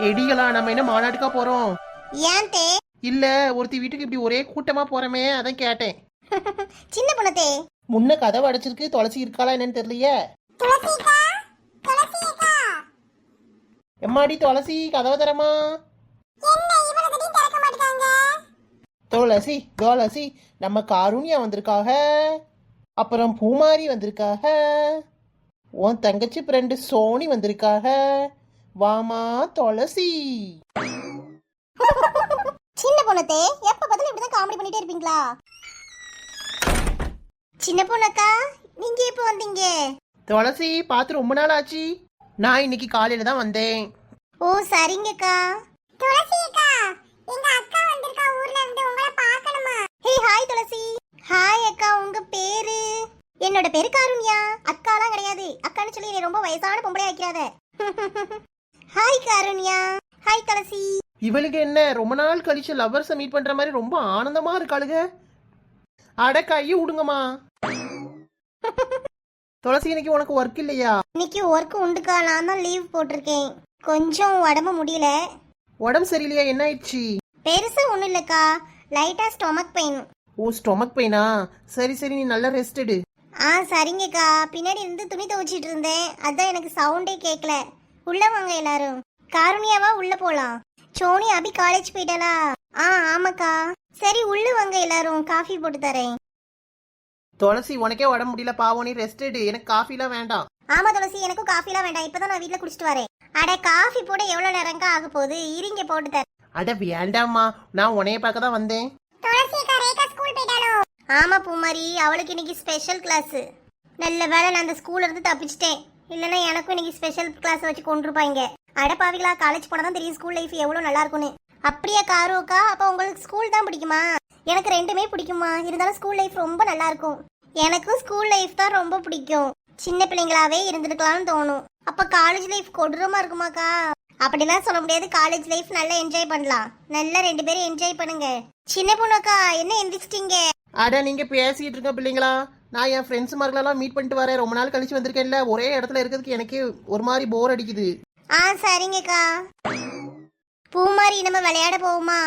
எடிகளா நம்ம என்ன மாநாட்டுக்கா போறோம்? ஏன் தே? இல்ல ஒருத்தி வீட்டுக்கு இப்படி ஒரே கூட்டமா போறமே அதான் கேட்டேன். சின்ன பொண்ணு தே. முன்ன கதவு அடைச்சிருக்கு துளசி இருக்காளா என்னன்னு தெரியலையே? எம்மாடி துளசி கதவை தரமா துளசி துளசி நம்ம காருண்யா வந்திருக்காக. அப்புறம் பூமாரி வந்திருக்காக. உன் தங்கச்சி ஃப்ரெண்டு சோனி வந்திருக்காக. வாமா துளசி. சின்ன பொண்ணு தே எப்ப பார்த்தாலும் இப்படிதான் காமெடி பண்ணிட்டே இருப்பீங்களா? சின்ன பொண்ணக்கா நீங்க எப்போ வந்தீங்க? துளசி பார்த்து ரொம்ப நாள் ஆச்சு நான் இன்னைக்கு காலையில தான் வந்தேன். ஓ சரிங்கக்கா. துளசி அக்கா எங்க அக்கா வந்திருக்கா ஊர்ல இருந்து உங்களை பார்க்கணுமா? ஹே ஹாய் துளசி. ஹாய் அக்கா உங்க பேரு? என்னோட பேரு காருண்யா. அக்காலாம் கிடையாது. அக்கான்னு சொல்லி என்னை ரொம்ப வயசான பொம்பளை ஆக்கிறாத ஹாய் காருண்யா ஹாய் துளசி இவளுக்கு என்ன ரொம்ப நாள் கழிச்சு லவ்வர்ஸை மீட் பண்ற மாதிரி ரொம்ப ஆனந்தமா இருக்காளுக? அட கையை விடுங்கம்மா துளசி இன்னைக்கு உனக்கு ஒர்க் இல்லையா? இன்னைக்கு ஒர்க் உண்டுக்கா. நான் தான் லீவ் போட்டிருக்கேன். கொஞ்சம் உடம்பு முடியல. உடம்பு சரியில்லையா? என்ன ஆயிடுச்சு? பெருசா ஒன்றும் இல்லைக்கா. லைட்டா ஸ்டொமக் பெயின் ஓ ஸ்டொமக் பெயினா சரி சரி நீ நல்லா ரெஸ்ட் எடு. ஆ சரிங்கக்கா. பின்னாடி இருந்து துணி துவைச்சிட்டு இருந்தேன். அதான் எனக்கு சவுண்டே கேட்கல உள்ள வாங்க எல்லாரும். காருண்யாவா உள்ள போலாம். சோனி அபி காலேஜ் போயிட்டாளா? ஆ ஆமாக்கா. சரி உள்ள வாங்க எல்லாரும். காஃபி போட்டு தரேன். துளசி உனக்கே உடம்பு முடியல பாவம் நீ ரெஸ்ட் எடு. எனக்கு காஃபிலாம் வேண்டாம். ஆமா துளசி எனக்கும் காஃபிலாம் வேண்டாம். இப்பதான் நான் வீட்ல குடிச்சிட்டு வரேன். அட காஃபி போட எவ்வளவு நேரங்கா ஆக போகுது? இருங்க போட்டு தரேன். அட வேண்டாம்மா. நான் உன்னைய பார்க்க தான் வந்தேன். துளசி ரேகா ஸ்கூல் போயிட்டாலோ ஆமா பூமாரி. அவளுக்கு இன்னைக்கு ஸ்பெஷல் கிளாஸ் நல்ல வேளை நான் அந்த ஸ்கூல்ல இருந்து தப்பிச்சிட்டேன். இல்லைன்னா எனக்கும் இன்னைக்கு ஸ்பெஷல் கிளாஸ் வச்சு கொண்டிருப்பாங்க. அடப்பாவிகளா காலேஜ் போனால் தான் தெரியும் ஸ்கூல் லைஃப் எவ்வளோ நல்லா இருக்கும்னு. அப்படியா காரோக்கா அப்போ உங்களுக்கு ஸ்கூல் தான் பிடிக்குமா? எனக்கு ரெண்டுமே பிடிக்குமா இருந்தாலும் ஸ்கூல் லைஃப் ரொம்ப நல்லா இருக்கும். எனக்கும் ஸ்கூல் லைஃப் தான் ரொம்ப பிடிக்கும். சின்ன பிள்ளைங்களாவே இருந்திருக்கலாம்னு தோணும். அப்போ காலேஜ் லைஃப் கொடூரமாக இருக்குமாக்கா? அப்படிலாம் சொல்ல முடியாது. காலேஜ் லைஃப் நல்லா என்ஜாய் பண்ணலாம். நல்லா ரெண்டு பேரும் என்ஜாய் பண்ணுங்க. சின்ன பொண்ணுக்கா என்ன எந்திரிச்சிட்டீங்க அட நீங்க பேசிட்டு இருக்க பிள்ளைங்களா? நான் என் ஃப்ரெண்ட்ஸ் மார்களெல்லாம் மீட் பண்ணிட்டு வரேன். ரொம்ப நாள் கழிச்சு வந்திருக்கேன்ல. ஒரே இடத்துல இருக்கிறதுக்கு எனக்கே ஒரு மாதிரி போர் அடிக்குது. ஆ சரிங்கக்கா. பூமாரி நம்ம விளையாட போவோமா?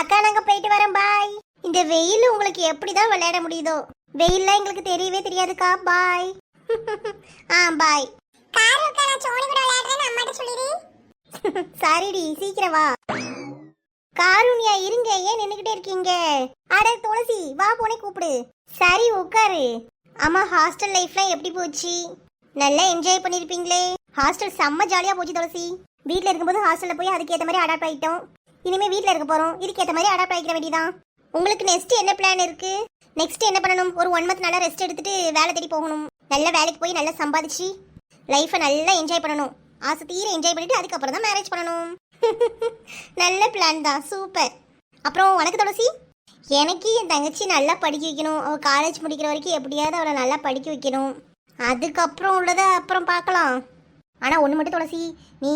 அக்கா நாங்க போயிட்டு வரோம். பாய் இந்த வெயில் உங்களுக்கு எப்படிதான் விளையாட முடியுதோ? வெயில்லாம் எங்களுக்கு தெரியவே தெரியாதுக்கா. பாய் ஆ பாய் சரிடி சீக்கிரம் வா. காருண்யா இருங்க. ஏன் நின்னுகிட்டே இருக்கீங்க? அட துளசி வா போனே கூப்பிடு. சரி உட்காரு. ஆமா ஹாஸ்டல் லைஃப்லாம் எப்படி போச்சு? நல்லா என்ஜாய் பண்ணிருப்பீங்களே. ஹாஸ்டல் செம்ம ஜாலியா போச்சு துளசி. வீட்ல இருக்கும்போது ஹாஸ்டல்ல போய் அதுக்கேற்ற மாதிரி அடாப்ட் ஆயிட்டோம். இனிமே வீட்ல இருக்க போறோம். இதுக்கேற்ற மாதிரி அடாப்ட் ஆகிக்க வேண்டியதான் உங்களுக்கு நெக்ஸ்ட் என்ன பிளான் இருக்கு? நெக்ஸ்ட் என்ன பண்ணணும்? ஒரு ஒன் மந்த் நல்லா ரெஸ்ட் எடுத்துட்டு வேலை தேடி போகணும். நல்ல வேலைக்கு போய் நல்லா சம்பாதிச்சு லைஃப்பை நல்லா என்ஜாய் பண்ணணும். ஆசை தீர என்ஜாய் பண்ணிட்டு அதுக்கப்புறம் தான் மேரேஜ் பண்ணணும். நல்ல பிளான் தான் சூப்பர் அப்புறம் உனக்கு துளசி? எனக்கு என் தங்கச்சி நல்லா படிக்க வைக்கணும். அவள் காலேஜ் முடிக்கிற வரைக்கும் எப்படியாவது அவளை நல்லா படிக்க வைக்கணும். அதுக்கப்புறம் உள்ளதை அப்புறம் பார்க்கலாம். ஆனால் ஒன்று மட்டும் துளசி நீ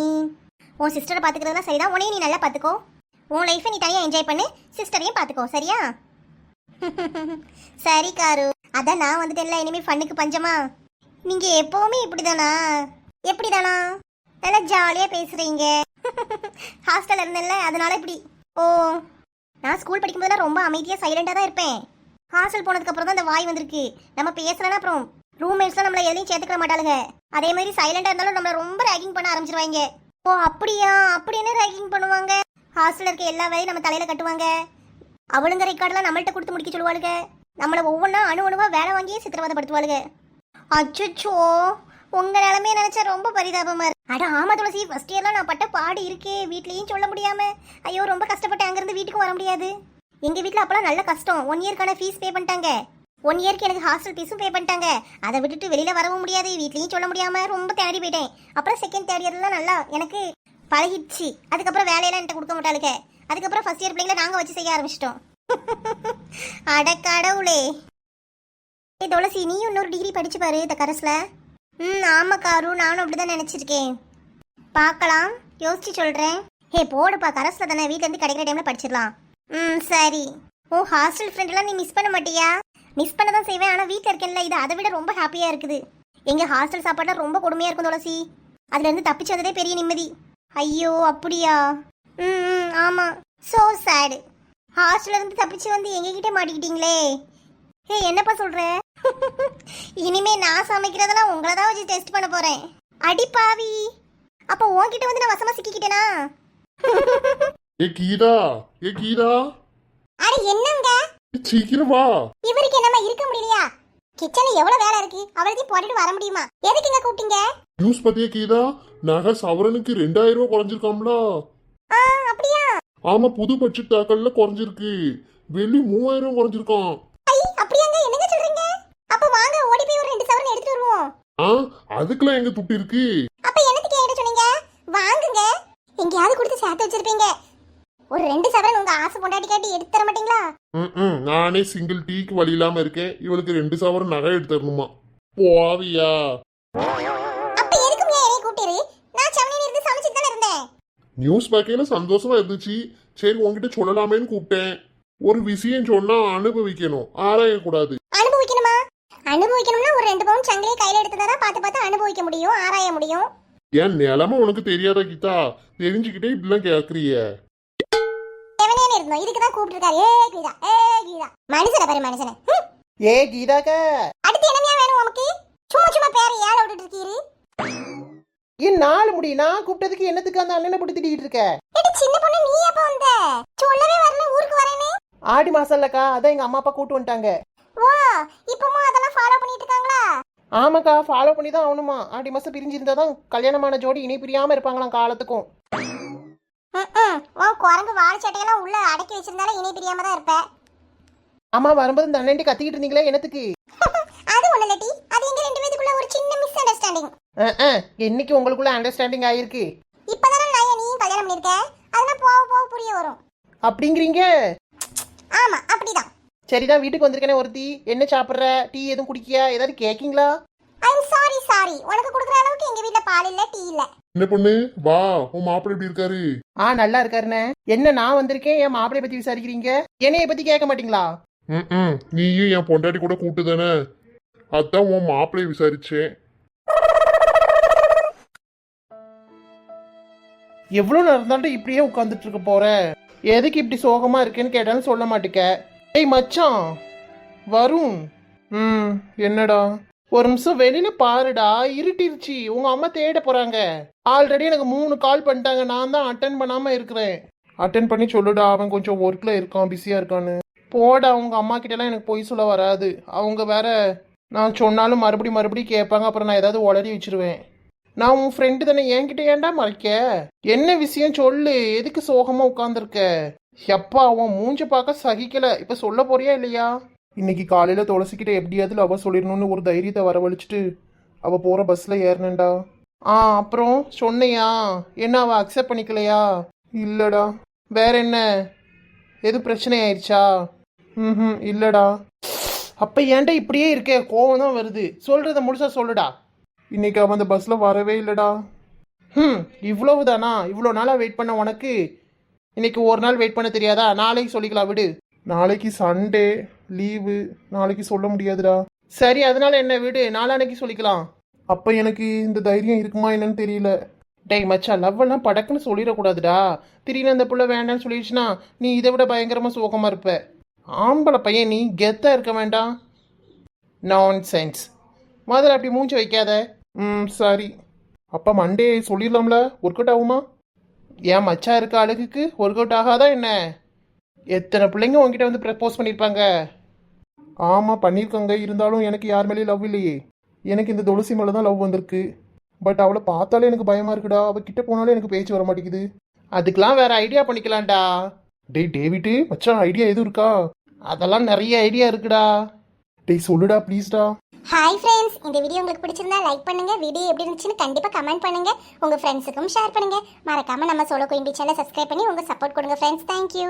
உன் சிஸ்டரை பார்த்துக்கிறதெல்லாம் சரிதான். உனையும் நீ நல்லா பார்த்துக்கோ. உன் லைஃப்பை நீ தனியாக என்ஜாய் பண்ணு. சிஸ்டரையும் பார்த்துக்கோ சரியா? சரி காரு. அதான் நான் வந்துட்டேன்ல இனிமேல் ஃபண்ணுக்கு பஞ்சமா? நீங்கள் எப்போவுமே எப்படி தானா நல்லா ஜாலியாக பேசுகிறீங்க ஹாஸ்டலில் இருந்தேன்ல அதனால இப்படி. ஓ நான் ஸ்கூல் படிக்கும்போதெல்லாம் ரொம்ப அமைதியாக சைலண்டாக தான் இருப்பேன். ஹாஸ்டல் போனதுக்கப்புறம் தான் அந்த வாய் வந்திருக்கு. நம்ம பேசலன்னா அப்புறம் ரூம்மேட்ஸ்லாம் நம்மளை எதையும் சேர்த்துக்க மாட்டாளுங்க. அதே மாதிரி சைலண்டாக இருந்தாலும் நம்மளை ரொம்ப ரேகிங் பண்ண ஆரம்பிச்சிருவாங்க. ஓ அப்படியா? அப்படி என்ன ரேகிங் பண்ணுவாங்க? ஹாஸ்டலில் இருக்க எல்லா வேலையும் நம்ம தலையில் கட்டுவாங்க. அவளுங்க ரெக்கார்டெல்லாம் நம்மள்கிட்ட கொடுத்து முடிக்க சொல்லுவாளுங்க. நம்மளை ஒவ்வொன்றா அணு அணுவாக வேலை வாங்கியே சித்திரவதைப்படுத்துவாளுங்க அச்சோ உங்க நிலைமைய நினைச்சா ரொம்ப பரிதாபமா இருக்கு. அட ஆமா துளசி ஃபர்ஸ்ட் இயர்லாம் நான் பட்ட பாடு இருக்கே வீட்லயும் சொல்ல முடியாம. ஐயோ ரொம்ப கஷ்டப்பட்டு அங்கிருந்து வீட்டுக்கு வர முடியாது. எங்க வீட்ல அப்பலாம் நல்ல கஷ்டம். ஒன் இயர்க்கான ஃபீஸ் பே பண்ணிட்டாங்க. ஒன் இயர்க்கு எனக்கு ஹாஸ்டல் ஃபீஸும் பே பண்ணிட்டாங்க. அதை விட்டுட்டு வெளியில வரவும் முடியாது வீட்லயும் சொல்ல முடியாம ரொம்ப தேடி போயிட்டேன். அப்புறம் செகண்ட் தேர்ட் இயர்லாம் நல்லா எனக்கு பழகிடுச்சு. அதுக்கப்புறம் வேலையெல்லாம் என்கிட்ட கொடுக்க மாட்டாளுங்க. அதுக்கப்புறம் ஃபர்ஸ்ட் இயர் பிள்ளைங்கள நாங்க வச்சு செய்ய ஆரம்பிச்சிட்டோம். அட கடவுளே. துளசி நீ இன்னொரு டிகிரி படிச்சு பாரு இந்த கரஸ்ல ம் ஆமா காரு. நானும் அப்படிதான் நினச்சிருக்கேன். பார்க்கலாம். யோசிச்சு சொல்கிறேன் ஹே போடுப்பா. கரஸில் தானே வீட்ல கிடைக்கிற டைமில் படிச்சிடலாம். ம் சரி. ஓ ஹாஸ்டல் ஃப்ரெண்டெல்லாம் நீ மிஸ் பண்ண மாட்டியா? மிஸ் பண்ண தான் செய்வேன். ஆனால் வீட்டில் இருக்கேன்ல. இது அதை விட ரொம்ப ஹாப்பியாக இருக்குது. எங்கள் ஹாஸ்டல் சாப்பாடுலாம் ரொம்ப கொடுமையாக இருக்கும் துளசி. அதுலேருந்து தப்பிச்சு வந்ததே பெரிய நிம்மதி. ஐயோ அப்படியா? ம் ம், ஆமாம் ஸோ சேடு ஹாஸ்டல்லேருந்து தப்பிச்சு வந்து எங்ககிட்ட மாட்டிக்கிட்டீங்களே. ஹே என்னப்பா சொல்கிற இனிமே நான் சமைக்கிறதெல்லாம் உங்களை தான் வச்சு டெஸ்ட் பண்ண போறேன். அடி பாவி. அப்போ உன்கிட்ட வந்து நான் வசமா சிக்கிக்கிட்டேனா? ஏ கீதா. ஏ கீதா. அட என்னங்க? சீக்கிரம் வா. இவருக்கு என்னமா இருக்க முடியலையா? கிச்சன்ல எவ்வளவு வேலை இருக்கு? அவளையும் போட்டுட்டு வர முடியுமா? எதுக்கு இங்க கூப்பிட்டீங்க? நியூஸ் பத்தியா கீதா? நகை சவரனுக்கு ரெண்டாயிரம் ரூபாய் குறைஞ்சிருக்காம்ல. ஆ அப்படியா? ஆமா புது பட்ஜெட் தாக்கல்ல குறைஞ்சிருக்கு. வெள்ளி மூவாயிரம் குறைஞ்சிருக்கான் ஐ அப்படியாங்க என்னங்க சொல்றீங்க அப்ப வாங்க ஓடி போய் ஒரு ரெண்டு சவரன் எடுத்துட்டு வருவோம் ஆ அதுக்கெல்லாம் எங்க துட்டு இருக்கு? அப்ப என்னத்துக்கு என்கிட்ட சொன்னீங்க? வாங்குங்க. எங்கேயாவது கொடுத்து சேர்த்து வச்சிருப்பீங்க. ஒரு ரெண்டு சவரன் உங்க ஆசை பொண்டாட்டி காட்டி எடுத்து தர மாட்டீங்களா? ம், நானே சிங்கிள் டீக்கு வழி இல்லாம இருக்கேன். இவளுக்கு ரெண்டு சவரம் நகை எடுத்து தரணுமா? போவியா அப்ப எதுக்குங்க என்னை கூப்பிட்டீரு நான் செவனி இருந்து சமைச்சிட்டு தானே இருந்தேன். நியூஸ் பார்க்கையில சந்தோஷமா இருந்துச்சு. சரி உன்கிட்ட சொல்லலாமேன்னு கூப்பிட்டேன். ஒரு விஷயம் சொன்னா அனுபவிக்கணும். ஆராயக்கூடாது. அனுபவிக்கணும்னா ஒரு ரெண்டு பவுன் சங்கிலியை கையில எடுத்ததா தான் பார்த்து பார்த்து அனுபவிக்க முடியும் ஆராய முடியும். என் நிலைமை உனக்கு தெரியாதா கீதா? தெரிஞ்சுக்கிட்டே இப்படிலாம் கேக்குறிய. செவனேன்னு இருந்தோம். இதுக்கு தான் கூப்பிட்டுருக்காரு ஏ கீதா. ஏ கீதா. மனுஷனை பாரு மனுஷனை. ஹம். ஏ கீதாக்க. அடுத்து என்னமையா வேணும் உனக்கு. சும்மா சும்மா பேரை ஏழை விட்டுட்டு இருக்கீரு. ஏன் நாலு முடி? நான் கூப்பிட்டதுக்கு என்னத்துக்கு அந்த அண்ணனை போட்டு திட்டிக்கிட்டு இருக்க? ஏடி சின்ன பொண்ணு நீ எப்ப வந்த? சொல்லவே வரல ஊருக்கு வரேன்னு. ஆடி மாசம் இல்லக்கா. அதான் எங்க அம்மா அப்பா கூட்டு வந்துட்டாங்க. வா இப்பமும் அதெல்லாம் ஃபாலோ பண்ணிட்டு இருக்காங்களா ஆமாக்கா ஃபாலோ பண்ணி தான் ஆகணுமா? ஆடி மாசம் பிரிஞ்சிருந்தா தான் கல்யாணமான ஜோடி இணை பிரியாம இருப்பாங்களாம் காலத்துக்கும். குரங்கு வாழை சட்டையெல்லாம் உள்ள அடக்கி வச்சிருந்தாலும் இணை பிரியாம தான் இருப்ப. அம்மா வரும்போது இந்த அண்ணன்ட்டு கத்திக்கிட்டு இருந்தீங்களே என்னத்துக்கு? அது ஒண்ணு இல்லட்டி அது எங்க ரெண்டு பேத்துக்குள்ள ஒரு சின்ன மிஸ் அண்டர்ஸ்டாண்டிங் என்னைக்கு உங்களுக்குள்ள அண்டர்ஸ்டாண்டிங் ஆயிருக்கு? இப்பதானே நான் நீயும் கல்யாணம் பண்ணிருக்க? அதெல்லாம் போக போக புரிய வரும். அப்படிங்கிறீங்க? ஆமா அப்படிதான். சரிதான் வீட்டுக்கு வந்திருக்கேனே ஒருத்தி. என்ன சாப்பிட்ற? டீ எதுவும் குடிக்கியா? ஏதாவது கேட்கீங்களா ஐ எம் சாரி சாரி உனக்கு கொடுக்குற அளவுக்கு எங்க வீட்ல பால் இல்ல டீ இல்ல. என்ன பொண்ணு? வா உன் மாப்பிள்ளை எப்படி இருக்காரு? ஆ நல்லா இருக்காருண்ணே. என்ன நான் வந்திருக்கேன்? என் மாப்பிளைய பத்தி விசாரிக்கிறீங்க? என்னைய பத்தி கேட்க மாட்டீங்களா? ம் நீயும் என் பொண்டாட்டி கூட கூட்டு தானே அதான் உன் மாப்பிள்ளைய விசாரிச்சேன். எவ்வளோ நேரம் தாண்டி இப்படியே உட்காந்துட்டு இருக்க போற? எதுக்கு இப்படி சோகமா இருக்கேன்னு கேட்டாலும் சொல்ல மாட்டேக்க. ஏய் மச்சான். வரும் ம் என்னடா? ஒரு நிமிஷம் வெளியில பாருடா. இருட்டிருச்சு. உங்க அம்மா தேட போறாங்க. ஆல்ரெடி எனக்கு மூணு கால் பண்ணிட்டாங்க. நான் தான் அட்டன் பண்ணாம இருக்கிறேன். அட்டன் பண்ணி சொல்லுடா. அவன் கொஞ்சம் ஒர்க்ல இருக்கான் பிஸியா இருக்கான்னு. போடா. அவங்க அம்மா கிட்டலாம் எனக்கு பொய் சொல்ல வராது. அவங்க வேற நான் சொன்னாலும் மறுபடி மறுபடி கேட்பாங்க. அப்புறம் நான் ஏதாவது உளறி வச்சிருவேன். நான் உன் ஃப்ரெண்டு தானே. என்கிட்ட ஏன்டா மறைக்க? என்ன விஷயம்? சொல்லு. எதுக்கு சோகமா உட்காந்துருக்க எப்பா அவன் மூஞ்ச பார்க்க சகிக்கல. இப்ப சொல்ல போறியா இல்லையா? இன்னைக்கு காலையில துளசிக்கிட்ட எப்படியாவது அவ சொல்லிடணும்னு ஒரு தைரியத்தை வரவழைச்சிட்டு அவ போற பஸ்ல ஏறினேன்டா. ஆ அப்புறம் சொன்னையா? என்ன அவ அக்செப்ட் பண்ணிக்கலையா? இல்லடா. வேற என்ன? எது பிரச்சனை ஆயிடுச்சா ம் இல்லடா. அப்ப ஏன்டா இப்படியே இருக்கே? கோவம் தான் வருது. சொல்றத முழுசா சொல்லுடா. இன்னைக்கு அவன் அந்த பஸ்ல வரவே இல்லடா. ம் இவ்வளவு தானா இவ்வளோ நாளாக வெயிட் பண்ண உனக்கு? இன்னைக்கு ஒரு நாள் வெயிட் பண்ண தெரியாதா? நாளைக்கு சொல்லிக்கலாம் விடு. நாளைக்கு சண்டே லீவு நாளைக்கு சொல்ல முடியாதுடா. சரி அதனால என்ன விடு. நாளானைக்கு சொல்லிக்கலாம். அப்போ எனக்கு இந்த தைரியம் இருக்குமா என்னன்னு தெரியல. டேய் மச்சான் லவ் எல்லாம் படக்குன்னு சொல்லிடக்கூடாதுடா. திடீர்னு அந்த புள்ள வேண்டாம்னு சொல்லிடுச்சுன்னா நீ இதை விட பயங்கரமா சோகமா இருப்ப. ஆம்பளை பையன் நீ கெத்தா இருக்க வேண்டாம். நான் சென்ஸ் முதல்ல அப்படி மூஞ்சி வைக்காத. ம் சரி. அப்போ மண்டே சொல்லிடலாம்ல? ஒர்க் அவுட் ஆகுமா? ஏன் மச்சான் இருக்க அழகுக்கு ஒர்க் அவுட் ஆகாதா என்ன? எத்தனை பிள்ளைங்க உங்ககிட்ட வந்து ப்ரப்போஸ் பண்ணியிருப்பாங்க ஆமாம் பண்ணியிருக்காங்க இருந்தாலும் எனக்கு யார் மேலேயும் லவ் இல்லையே. எனக்கு இந்த துளசி மேலே தான் லவ் வந்திருக்கு. பட் அவளை பார்த்தாலே எனக்கு பயமா இருக்குடா. அவள் கிட்ட போனாலே எனக்கு பேச்சு வர மாட்டேங்குது. அதுக்கெல்லாம் வேற ஐடியா பண்ணிக்கலாம்டா. டேய் டேவிட்டு மச்சான் ஐடியா எதுவும் இருக்கா? அதெல்லாம் நிறைய ஐடியா இருக்குடா. டேய் சொல்லுடா ப்ளீஸ்டா ஹாய் ஃப்ரெண்ட்ஸ் இந்த வீடியோ உங்களுக்கு பிடிச்சிருந்தா லைக் பண்ணுங்க. வீடியோ எப்படி இருந்துச்சுன்னு கண்டிப்பா கமெண்ட் பண்ணுங்க. உங்க ஃப்ரெண்ட்ஸுக்கும் ஷேர் பண்ணுங்க. மறக்காம நம்ம சோலோ குயின் சேனல் சப்ஸ்கிரைப் பண்ணி உங்க சப்போர்ட் கொடுங்க ஃப்ரெண்ட்ஸ் தேங்க்யூ